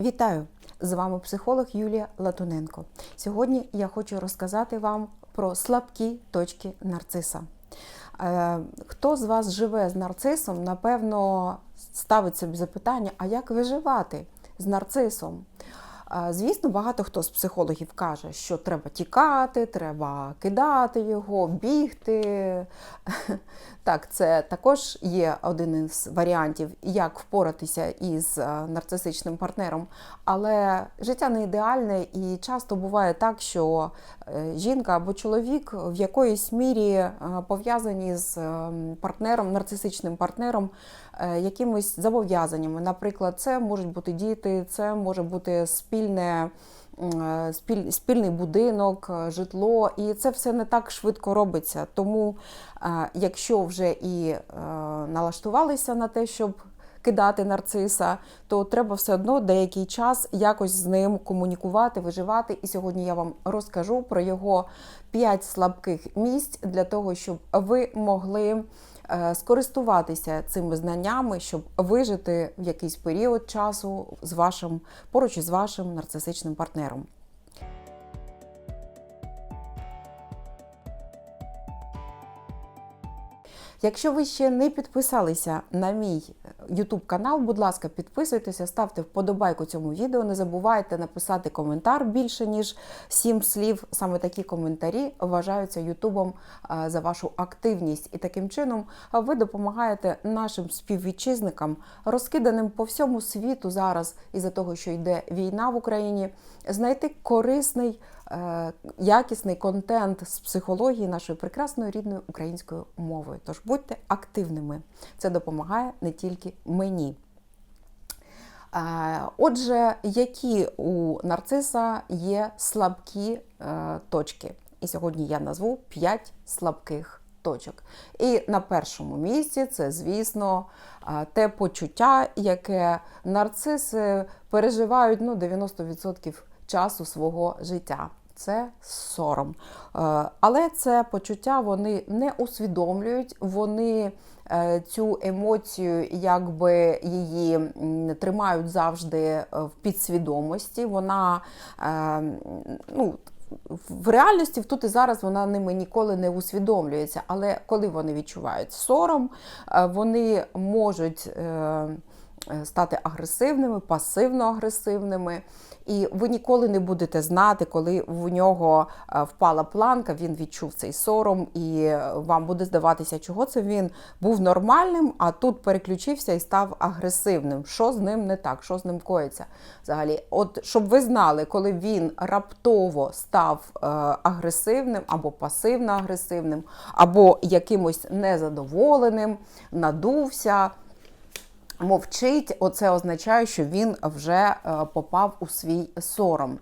Вітаю! З вами психолог Юлія Латуненко. Сьогодні я хочу розказати вам про слабкі точки нарциса. Е, Хто з вас живе з нарцисом, напевно, ставить собі запитання, а як виживати з нарцисом? Е, Звісно, багато хто з психологів каже, що треба тікати, треба кидати його, бігти. Так, це також є один із варіантів, як впоратися із е, нарцисичним партнером. Але життя не ідеальне, і часто буває так, що е, жінка або чоловік в якоїсь мірі е, пов'язані з партнером, нарцисичним партнером, якимись зобов'язаннями. Наприклад, це можуть бути діти, це може бути спільне. Е, спіль- Спільний будинок, е, житло, і це все не так швидко робиться. Тому, е, якщо вже і налаштувалися на те, щоб кидати нарциса, то треба все одно деякий час якось з ним комунікувати, виживати. І сьогодні я вам розкажу про його 5 слабких місць для того, щоб ви могли скористуватися цими знаннями, щоб вижити в якийсь період часу з вашим поруч із вашим нарцисичним партнером. Якщо ви ще не підписалися на мій YouTube канал, будь ласка, підписуйтеся, ставте вподобайку цьому відео. Не забувайте написати коментар більше ніж 7 слів. Саме такі коментарі вважаються Ютубом е, за вашу активність. І таким чином е, ви допомагаєте нашим співвітчизникам, розкиданим по всьому світу зараз, із-за того, що йде війна в Україні, знайти корисний. Е, Якісний контент з психології нашою прекрасною рідною українською мовою. Тож будьте активними. Це допомагає не тільки мені. Е, Отже, які у нарциса є слабкі е, точки? І сьогодні я назву 5 слабких точок. І на першому місці це, звісно, те почуття, яке нарциси переживають ну, 90% часу свого життя. Це сором. Е, Але це почуття вони не усвідомлюють, вони е, цю емоцію, якби її тримають завжди е, в підсвідомості. Вона ну, в реальності тут і зараз вона ними ніколи не усвідомлюється. Але коли вони відчувають сором, вони можуть. Е, Стати агресивними, пасивно-агресивними, і ви ніколи не будете знати, коли в нього е, впала планка, він відчув цей сором, і е, вам буде здаватися, чого це він був нормальним, а тут переключився і став агресивним. Що з ним не так, що з ним коїться взагалі? От щоб ви знали, коли він раптово став агресивним або пасивно-агресивним, або якимось незадоволеним, надувся мовчить, оце означає, що він вже е, попав у свій сором.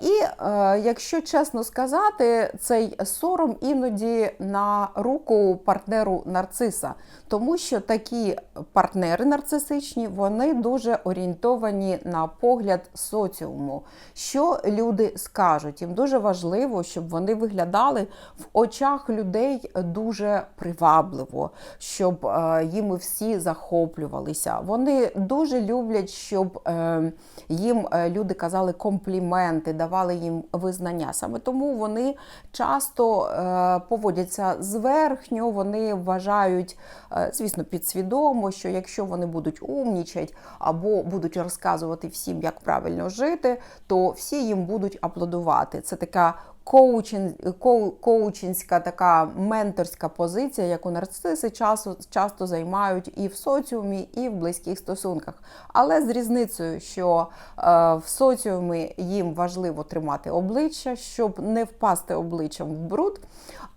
І е, якщо чесно сказати, цей сором іноді на руку партнеру нарциса, тому що такі партнери нарцисичні вони дуже орієнтовані на погляд соціуму. Що люди скажуть? Їм дуже важливо, щоб вони виглядали в очах людей дуже привабливо, щоб е, їм всі захоплювалися. Вони дуже люблять, щоб е, їм люди казали компліменти, давали їм визнання. Саме тому вони часто е, поводяться зверхньо, вони вважають, е, звісно, підсвідомо, що якщо вони будуть умнічать або будуть розказувати всім, як правильно жити, то всі їм будуть аплодувати. Це така коучин, коу- коучинська така менторська позиція, яку нарциси часто, часто займають і в соціумі, і в близьких стосунках. Але з різницею, що е, в соціумі їм важливо тримати обличчя, щоб не впасти обличчям в бруд.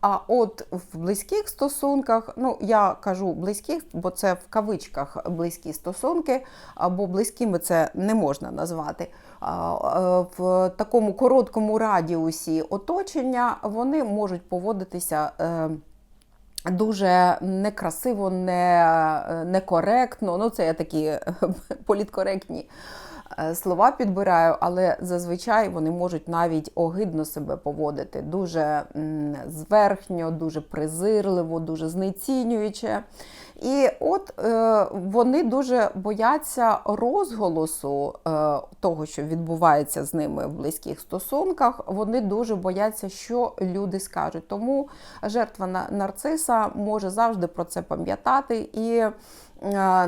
А от в близьких стосунках, ну я кажу близьких, бо це в кавичках близькі стосунки, або близькими це не можна назвати. Е, В такому короткому радіусі оточення вони можуть поводитися. е, Дуже некрасиво, не, некоректно. Ну, це я такі політкоректні е, слова підбираю, але зазвичай вони можуть навіть огидно себе поводити. Дуже зверхньо, дуже презирливо, дуже знецінююче. І от е, вони дуже бояться розголосу е, того, що відбувається з ними в близьких стосунках. Вони дуже бояться, що люди скажуть. Тому жертва на- нарциса може завжди про це пам'ятати і. е,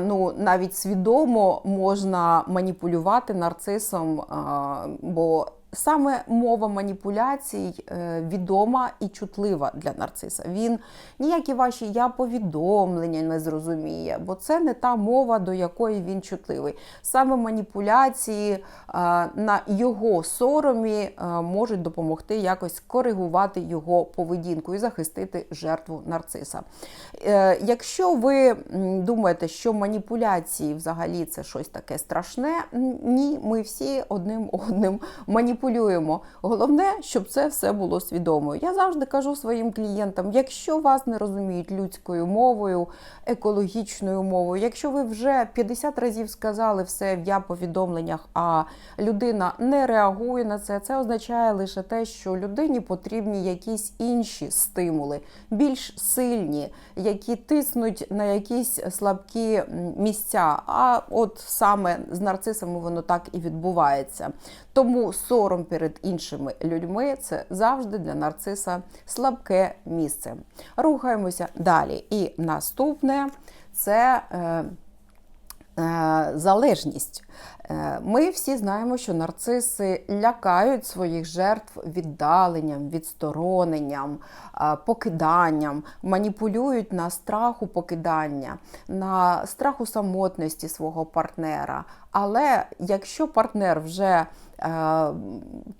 Ну, навіть свідомо можна маніпулювати нарцисом, бо саме мова маніпуляцій е, відома і чутлива для нарциса. Він ніякі ваші я повідомлення не зрозуміє, бо це не та мова, до якої він чутливий. Саме маніпуляції е, на його соромі е, можуть допомогти якось коригувати його поведінку і захистити жертву нарциса. Якщо ви думаєте, що маніпуляції взагалі це щось таке страшне, ні, ми всі одним одним маніпулюємо. Головне, щоб це все було свідомо. Я завжди кажу своїм клієнтам: якщо вас не розуміють людською мовою, екологічною мовою, якщо ви вже 50 разів сказали все в я повідомленнях, а людина не реагує на це, це означає лише те, що людині потрібні якісь інші стимули, більш сильні, які тиснуть на якісь слабкі місця. А от саме з нарцисами воно так і відбувається. Тому сором перед іншими людьми це завжди для нарциса слабке місце. Рухаємося далі. І наступне це. Е, Е, залежність. Е, Ми всі знаємо, що нарциси лякають своїх жертв віддаленням, відстороненням, е, покиданням, маніпулюють на страху покидання, на страху самотності свого партнера. Але якщо партнер вже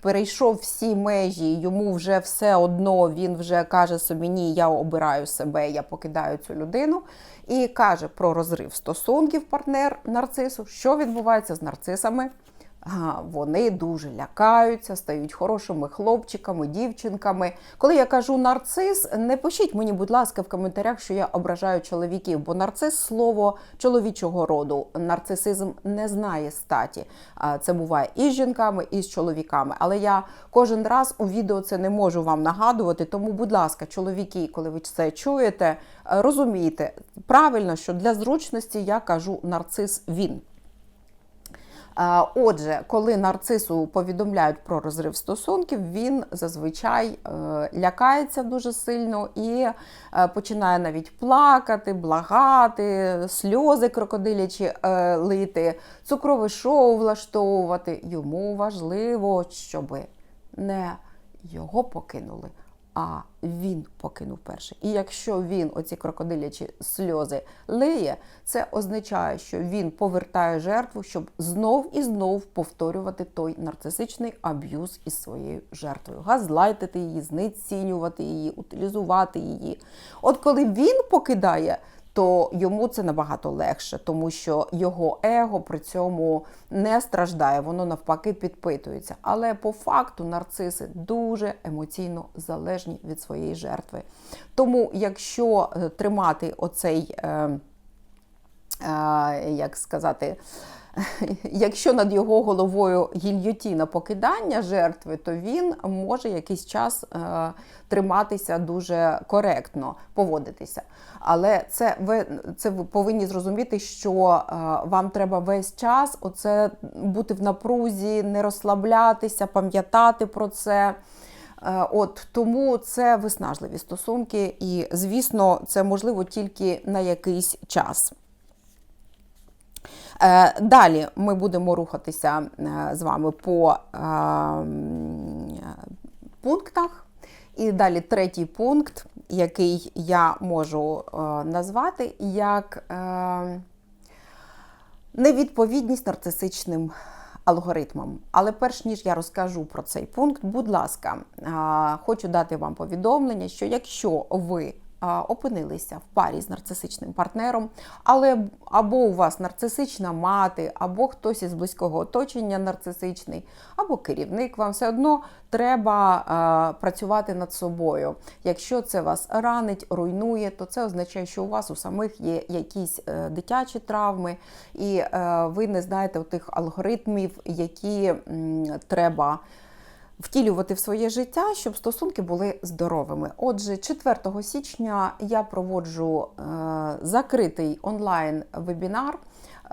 перейшов всі межі, йому вже все одно, він вже каже собі, ні, я обираю себе, я покидаю цю людину. І каже про розрив стосунків партнер нарцису. Що відбувається з нарцисами? Вони дуже лякаються, стають хорошими хлопчиками, дівчинками. Коли я кажу нарцис, не пишіть мені, будь ласка, в коментарях, що я ображаю чоловіків, бо нарцис слово чоловічого роду. Нарцисизм не знає статі. Це буває і з жінками, і з чоловіками. Але я кожен раз у відео це не можу вам нагадувати. Тому, будь ласка, чоловіки, коли ви це чуєте, розумійте правильно, що для зручності я кажу нарцис він. А, Отже, коли нарцису повідомляють про розрив стосунків, він зазвичай е, лякається дуже сильно і е, починає навіть плакати, благати, сльози крокодилячі е, лити, цукрове шоу влаштовувати. Йому важливо, щоб не його покинули, а він покинув перший. І якщо він оці крокодилячі сльози лиє, це означає, що він повертає жертву, щоб знов і знов повторювати той нарцисичний аб'юз із своєю жертвою, газлайтити її, знецінювати її, утилізувати її. От коли він покидає то йому це набагато легше, тому що його его при цьому не страждає, воно навпаки підпитується. Але по факту нарциси дуже емоційно залежні від своєї жертви. Тому, якщо е, тримати оцей, е, е, як сказати, Якщо над його головою гільйотіна покидання жертви, то він може якийсь час е, триматися дуже коректно, поводитися. Але це ви це ви повинні зрозуміти, що е, вам треба весь час оце бути в напрузі, не розслаблятися, пам'ятати про це. Е, От тому це виснажливі стосунки, і звісно, це можливо тільки на якийсь час. Е, Далі ми будемо рухатися е, з вами по е, пунктах. І далі третій пункт, який я можу е, назвати як е, невідповідність нарцисичним алгоритмам. Але перш ніж я розкажу про цей пункт, будь ласка, хочу дати вам повідомлення, що якщо ви опинилися в парі з нарцисичним партнером, але або у вас нарцисична мати, або хтось із близького оточення нарцисичний, або керівник, вам все одно треба працювати над собою. Якщо це вас ранить, руйнує, то це означає, що у вас у самих є якісь е, дитячі травми, і е, ви не знаєте тих алгоритмів, які треба втілювати в своє життя, щоб стосунки були здоровими. Отже, 4 січня я проводжу е, закритий онлайн-вебінар.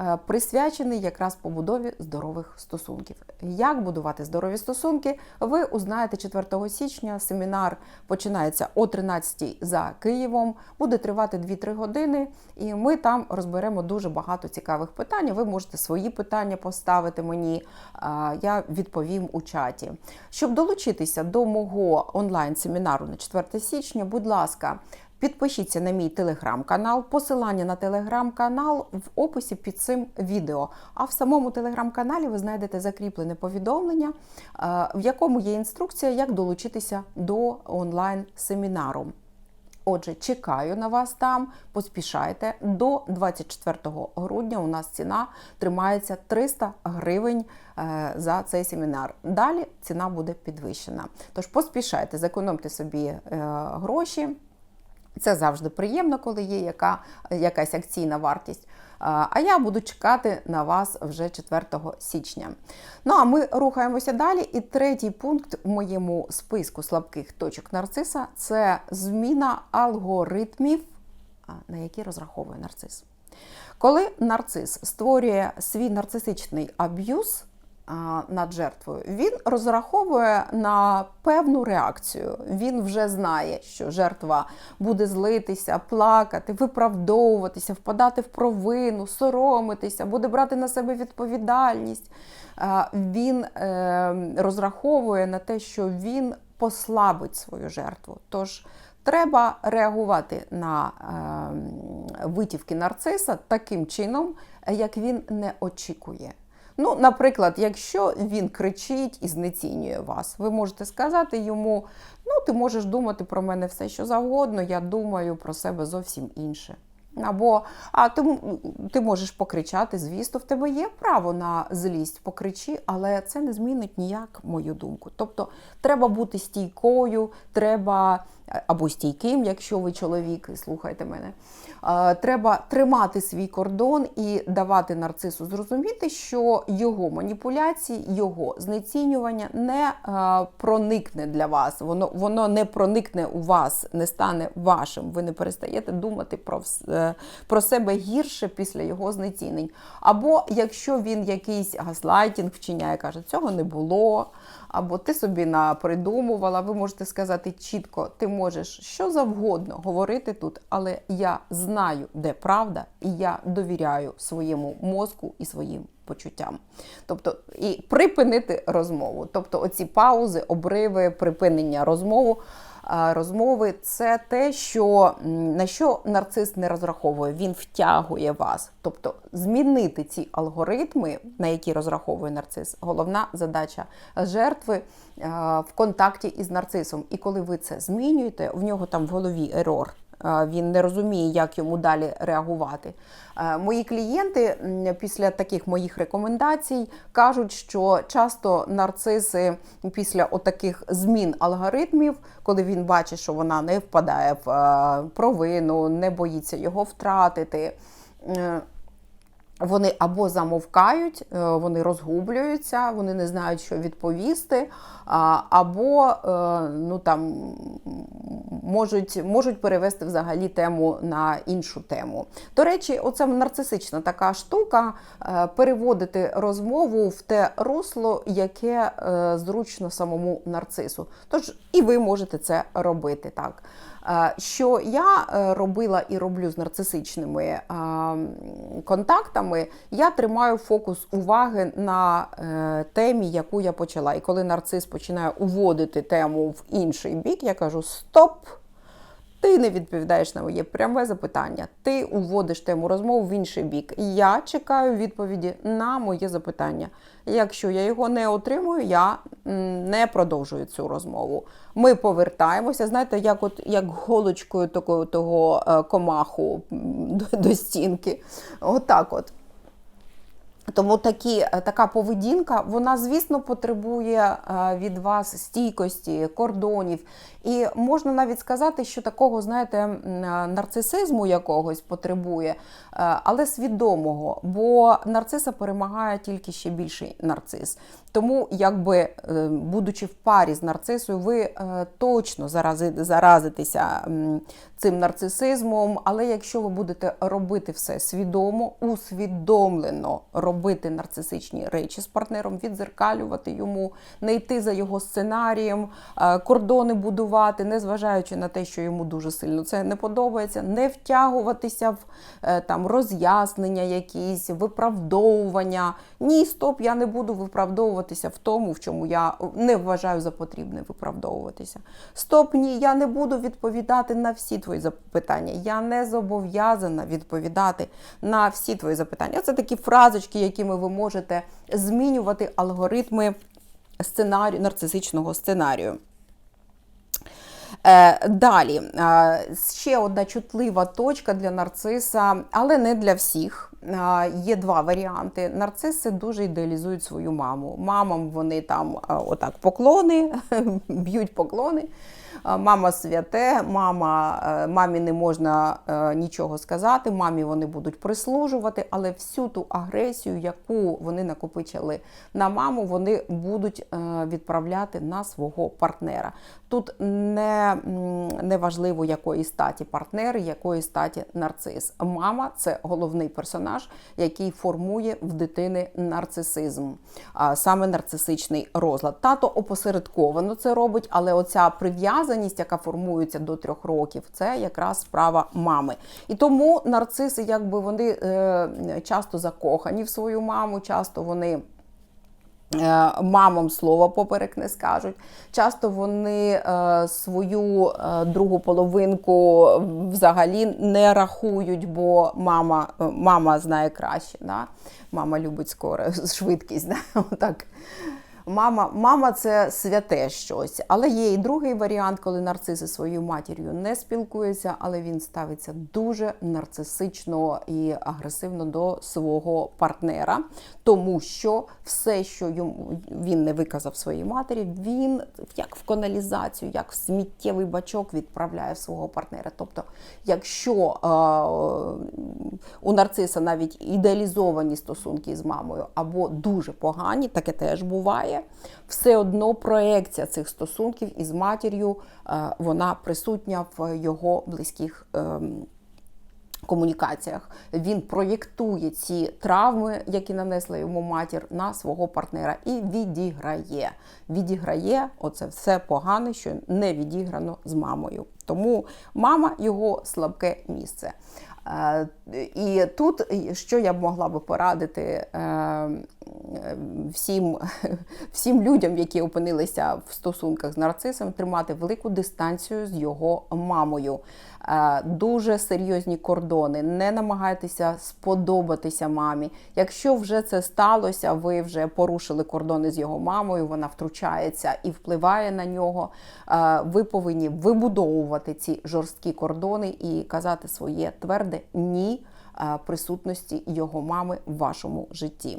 Е, Присвячений якраз побудові здорових стосунків. Як будувати здорові стосунки, ви узнаєте 4 січня. Семінар починається о 13 за Києвом, буде тривати 2-3 години, і ми там розберемо дуже багато цікавих питань. Ви можете свої питання поставити мені, я відповім у чаті. Щоб долучитися до мого онлайн-семінару на 4 січня, будь ласка. Підпишіться на мій телеграм-канал. Посилання на телеграм-канал в описі під цим відео. А в самому телеграм-каналі ви знайдете закріплене повідомлення, е, в якому є інструкція, як долучитися до онлайн-семінару. Отже, чекаю на вас там, поспішайте. До 24 грудня у нас ціна тримається 300 гривень е, за цей семінар. Далі ціна буде підвищена. Тож поспішайте, зекономте собі е, гроші. Це завжди приємно, коли є яка, якась акційна вартість. А я буду чекати на вас вже 4 січня. Ну а ми рухаємося далі. І третій пункт в моєму списку слабких точок нарциса це зміна алгоритмів, на які розраховує нарцис. Коли нарцис створює свій нарцисичний аб'юз над жертвою, він розраховує на певну реакцію. Він вже знає, що жертва буде злитися, плакати, виправдовуватися, впадати в провину, соромитися, буде брати на себе відповідальність. Він е, розраховує на те, що він послабить свою жертву. Тож Треба реагувати на е, витівки нарциса таким чином, як він не очікує. Ну, наприклад, якщо він кричить і знецінює вас, ви можете сказати йому: ну, ти можеш думати про мене все, що завгодно, я думаю про себе зовсім інше. Або а ти, ти можеш покричати, звісно, в тебе є право на злість, покричи, але це не змінить ніяк мою думку. Тобто треба бути стійкою, треба або стійким, якщо ви чоловік, і слухайте мене. Треба тримати свій кордон і давати нарцису зрозуміти, що його маніпуляції, його знецінювання не проникне для вас. Воно воно не проникне у вас, не стане вашим. Ви не перестаєте думати про, про себе гірше після його знецінень. Або якщо він якийсь газлайтінг вчиняє, каже, цього не було. Або ти собі напридумувала, ви можете сказати чітко, ти можеш що завгодно говорити тут, але я знаю, де правда, і я довіряю своєму мозку і своїм почуттям. Тобто, і припинити розмову. Тобто, оці паузи, обриви, припинення розмови. Розмови це те, що на що нарцис не розраховує, він втягує вас. Тобто змінити ці алгоритми, на які розраховує нарцис, головна задача жертви в контакті із нарцисом. І коли ви це змінюєте, в нього там в голові ерор. Він не розуміє, як йому далі реагувати. Мої клієнти після таких моїх рекомендацій кажуть, що часто нарциси після отаких змін алгоритмів, коли він бачить, що вона не впадає в провину, не боїться його втратити. Вони або замовкають, вони розгублюються, вони не знають, що відповісти, або ну там можуть можуть перевести взагалі тему на іншу тему. До речі, оце нарцисична така штука переводити розмову в те русло, яке зручно самому нарцису. Тож і ви можете це робити так. Що я робила і роблю з нарцисичними контактами, я тримаю фокус уваги на темі, яку я почала. І коли нарцис починає уводити тему в інший бік, я кажу: стоп! Ти не відповідаєш на моє пряме запитання. Ти уводиш тему розмови в інший бік. Я чекаю відповіді на моє запитання. Якщо я його не отримую, я не продовжую цю розмову. Ми повертаємося, знаєте, як от як голочкою такого того е, комаху до, до стінки. Отак от. Тому такі, е, така поведінка, вона, звісно, потребує е, від вас стійкості, кордонів. І можна навіть сказати, що такого, знаєте, е, нарцисизму якогось потребує, але свідомого, бо нарциса перемагає тільки ще більший нарцис. Тому, якби будучи в парі з нарцисою, ви точно зарази, заразитеся цим нарцисизмом. Але якщо ви будете робити все свідомо, усвідомлено робити нарцисичні речі з партнером, відзеркалювати йому, не йти за його сценарієм, е, кордони будувати, незважаючи на те, що йому дуже сильно це не подобається, не втягуватися в е, там роз'яснення, якісь виправдовування. Ні, стоп, я не буду виправдовуватися в тому, в чому я не вважаю за потрібне виправдовуватися. Стоп, ні, я не буду відповідати на всі твої запитання. Я не зобов'язана відповідати на всі твої запитання. Це такі фразочки, якими ви можете змінювати алгоритми сценарію, нарцисичного сценарію. Е, Далі е, ще одна чутлива точка для нарциса, але не для всіх. Е, Є два варіанти. Нарциси дуже ідеалізують свою маму. Мамам вони там отак поклони, б'ють поклони. Е, Мама святе, мама, е, мамі не можна е, нічого сказати, мамі вони будуть прислужувати, але всю ту агресію, яку вони накопичили на маму, вони будуть відправляти на свого партнера. Тут не, не важливо, якої статі партнер, якої статі нарцис. Мама це головний персонаж, який формує в дитини нарцисизм, саме нарцисичний розлад. Тато опосередковано це робить, але оця прив'язаність, яка формується до трьох років, це якраз справа мами. І тому нарциси, якби вони е, часто закохані в свою маму, часто вони. Е, Мамам слово поперек не скажуть. Часто вони е, свою е, другу половинку взагалі не рахують, бо мама, мама знає краще. Да? Мама любить скоро швидкість. Да? Отак. Мама, мама це святе щось. Але є і другий варіант, коли нарциси своєю матір'ю не спілкуються, але він ставиться дуже нарцисично і агресивно до свого партнера, тому що все, що йому він не виказав своїй матері, він як в каналізацію, як в сміттєвий бачок відправляє свого партнера. Тобто, якщо е, у нарциса навіть ідеалізовані стосунки з мамою або дуже погані, таке теж буває, все одно проекція цих стосунків із матір'ю е, вона присутня в його близьких. ем, комунікаціях. Він проєктує ці травми, які нанесла йому матір, на свого партнера і відіграє. Відіграє оце все погане, що не відіграно з мамою. Тому мама його слабке місце. Е, І тут що я б могла би порадити е, всім, всім людям, які опинилися в стосунках з нарцисом, тримати велику дистанцію з його мамою. Е, Дуже серйозні кордони. Не намагайтеся сподобатися мамі. Якщо вже це сталося, ви вже порушили кордони з його мамою, вона втручається і впливає на нього. е, Ви повинні вибудовувати ці жорсткі кордони і казати своє тверде ні е, присутності його мами в вашому житті.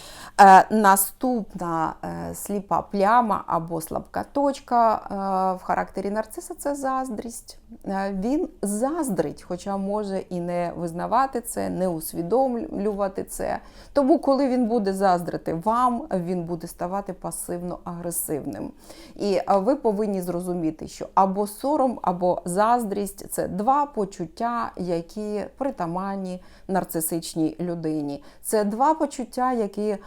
Наступна е, сліпа пляма або слабка точка е, в характері нарциса це заздрість. Е, Він заздрить, хоча може і не визнавати це, не усвідомлювати це. Тому, коли він буде заздрити вам, він буде ставати пасивно-агресивним. І е, ви повинні зрозуміти, що або сором, або заздрість це два почуття, які притаманні нарцисичній людині. Це два почуття, які,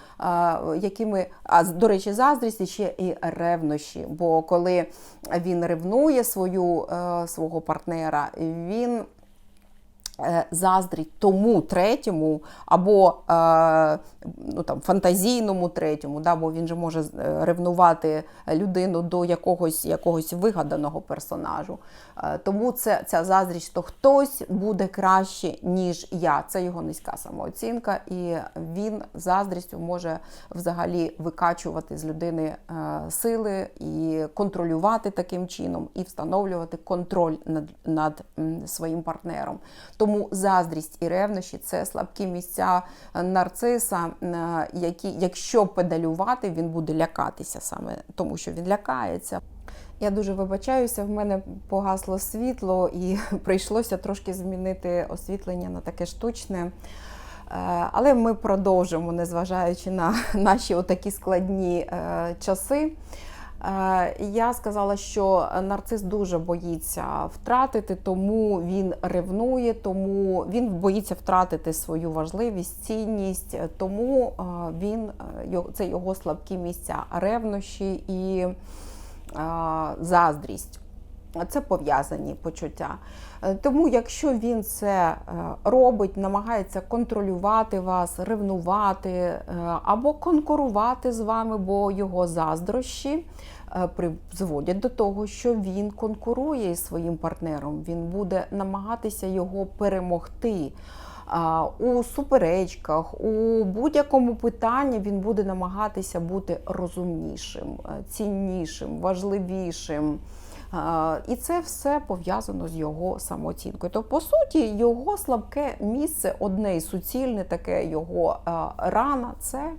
якими, а до речі, заздрість ще і ревнощі. Бо коли він ревнує свою, е, свого партнера, він заздрить тому третьому, або е, ну, там, фантазійному третьому, да, бо він же може е, ревнувати людину до якогось, якогось вигаданого персонажу. Е, тому це, ця заздрість, що хтось буде краще, ніж я. Це його низька самооцінка, і він заздрістю може взагалі викачувати з людини е, сили і контролювати таким чином, і встановлювати контроль над, над своїм партнером. Тому заздрість і ревнощі це слабкі місця нарциса, е, які, якщо педалювати, він буде лякатися саме тому, що він лякається. Я дуже вибачаюся, в мене погасло світло і прийшлося трошки змінити освітлення на таке штучне. Е, Але ми продовжимо, незважаючи на наші отакі складні е, часи. Е, Я сказала, що нарцис дуже боїться втратити, тому він ревнує, тому він боїться втратити свою важливість, цінність, е, тому е, він це його слабкі місця ревнощі і заздрість. Це пов'язані почуття. Е, Тому, якщо він це е, робить, намагається контролювати вас, ревнувати е, або конкурувати з вами, бо його заздрощі призводять до того, що він конкурує із своїм партнером, він буде намагатися його перемогти. У суперечках, у будь-якому питанні він буде намагатися бути розумнішим, ціннішим, важливішим. І це все пов'язано з його самооцінкою. То, по суті, його слабке місце, одне і суцільне, таке його рана це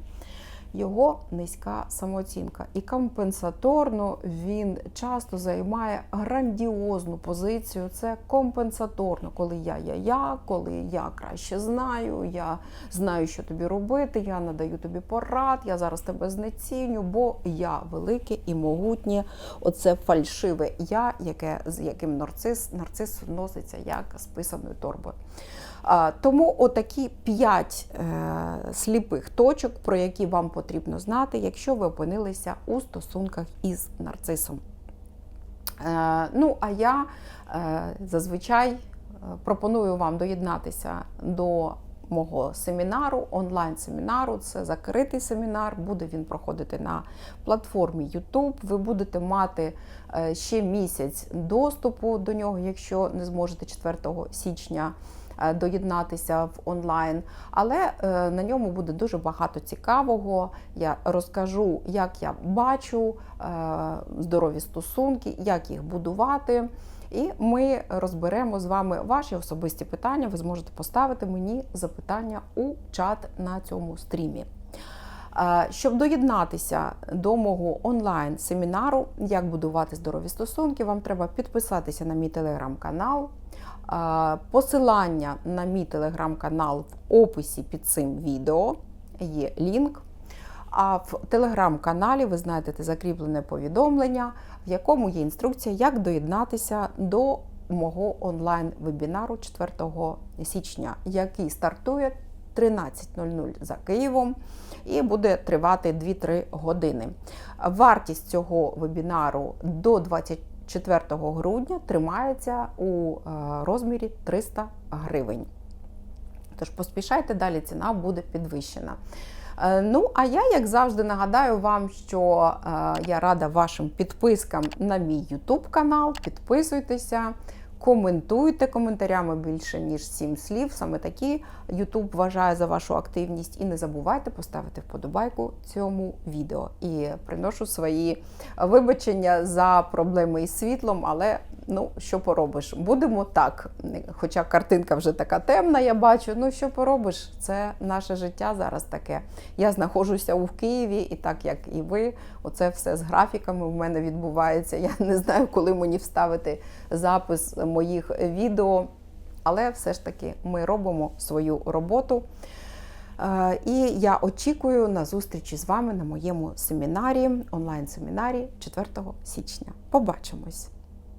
його низька самооцінка. І компенсаторно він часто займає грандіозну позицію. Це компенсаторно, коли я, я, я, коли я краще знаю, я знаю, що тобі робити, я надаю тобі порад, я зараз тебе знеціню, бо я велике і могутнє. Оце фальшиве я, яке, з яким нарцис, нарцис носиться як з писаною торбою. Тому отакі п'ять е, сліпих точок, про які вам потрібно знати, якщо ви опинилися у стосунках із нарцисом. Е, ну, а я е, зазвичай пропоную вам доєднатися до мого семінару, онлайн-семінару. Це закритий семінар, буде він проходити на платформі YouTube. Ви будете мати ще місяць доступу до нього, якщо не зможете 4 січня доєднатися в онлайн. Але е, на ньому буде дуже багато цікавого. Я розкажу, як я бачу е, здорові стосунки, як їх будувати. І ми розберемо з вами ваші особисті питання. Ви зможете поставити мені запитання у чат на цьому стрімі. Е, Щоб доєднатися до мого онлайн-семінару, як будувати здорові стосунки, вам треба підписатися на мій телеграм-канал. Посилання на мій телеграм-канал в описі під цим відео є лінк. А в телеграм-каналі ви знайдете закріплене повідомлення, в якому є інструкція, як доєднатися до мого онлайн-вебінару 4 січня, який стартує 13.00 за Києвом і буде тривати 2-3 години. Вартість цього вебінару до 24 грудня тримається у е, розмірі 300 гривень. Тож поспішайте, далі ціна буде підвищена. Е, Ну, а я, як завжди, нагадаю вам, що е, я рада вашим підпискам на мій YouTube канал. Підписуйтеся, коментуйте коментарями більше, ніж 7 слів. Саме такі YouTube вважає за вашу активність. І не забувайте поставити вподобайку цьому відео. І приношу свої вибачення за проблеми із світлом, але ну, що поробиш? Будемо так. Хоча картинка вже така темна, я бачу. Ну, що поробиш? Це наше життя зараз таке. Я знаходжуся у Києві, і так як і ви, оце все з графіками в мене відбувається. Я не знаю, коли мені вставити запис моїх відео, але все ж таки ми робимо свою роботу. Е, І я очікую на зустрічі з вами на моєму семінарі, онлайн-семінарі 4 січня. Побачимось!